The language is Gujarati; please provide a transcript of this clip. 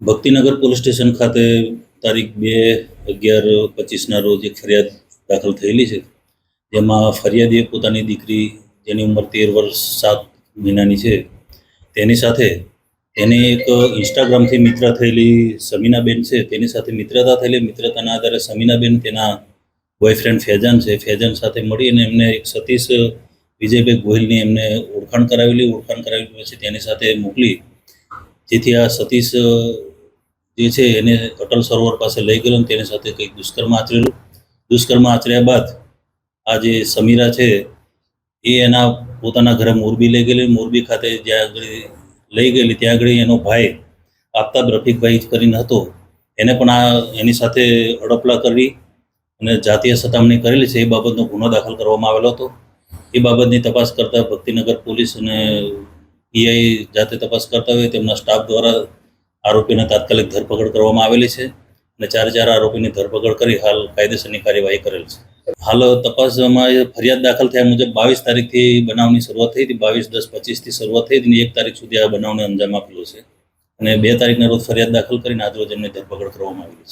ભક્તિનગર પોલીસ સ્ટેશન ખાતે તારીખ બે અગિયાર પચીસના રોજ એક ફરિયાદ દાખલ થયેલી છે. જેમાં ફરિયાદીએ પોતાની દીકરી જેની ઉંમર તેર વર્ષ સાત મહિનાની છે. તેની સાથે તેની એક ઇન્સ્ટાગ્રામથી મિત્ર થયેલી સમીનાબેન છે. તેની સાથે મિત્રતા થયેલી. મિત્રતાના આધારે સમીનાબેન તેના બોયફ્રેન્ડ ફેજાન છે. ફેજાન સાથે મળી અને એમને એક સતીશ વિજયભાઈ ગોહિલની એમને ઓળખાણ કરાવેલી. ઓળખાણ કરાવેલી પછી તેની સાથે મોકલી જેથી આ સતીશ જે છે એને અટલ સરોવર પાસે લઈ ગયેલો અને તેની સાથે કંઈક દુષ્કર્મ આચરેલું. દુષ્કર્મ આચર્યા બાદ આ જે સમીરા છે, એ એના પોતાના ઘરે મોરબી લઈ ગયેલી. મોરબી ખાતે જ્યાં આગળ લઈ ગયેલી, ત્યાં આગળ એનો ભાઈ આફતાબ રફીકભાઈ કરીને હતો. એને પણ આ એની સાથે અડપલા કરી અને જાતીય સતામણી કરેલી છે. એ બાબતનો ગુનો દાખલ કરવામાં આવેલો હતો. એ બાબતની તપાસ કરતા ભક્તિનગર પોલીસ અને પીઆઈ જાતે તપાસ કરતા હોય તેમના સ્ટાફ દ્વારા આરોપીને તાત્કાલિક ધરપકડ કરવામાં આવેલી છે અને ચાર ચાર આરોપીની ધરપકડ કરી હાલ કાયદેસરની કાર્યવાહી કરેલ છે. હાલ તપાસમાં ફરિયાદ દાખલ થયા મુજબ બાવીસ તારીખથી બનાવની શરૂઆત થઈ હતી, બાવીસ, દસ, પચીસથી શરૂઆત થઈ હતી એક તારીખ સુધી આ બનાવને અંજામ આપેલો છે. અને બે તારીખના રોજ ફરિયાદ દાખલ કરીને આજરોજ એમની ધરપકડ કરવામાં આવેલી છે.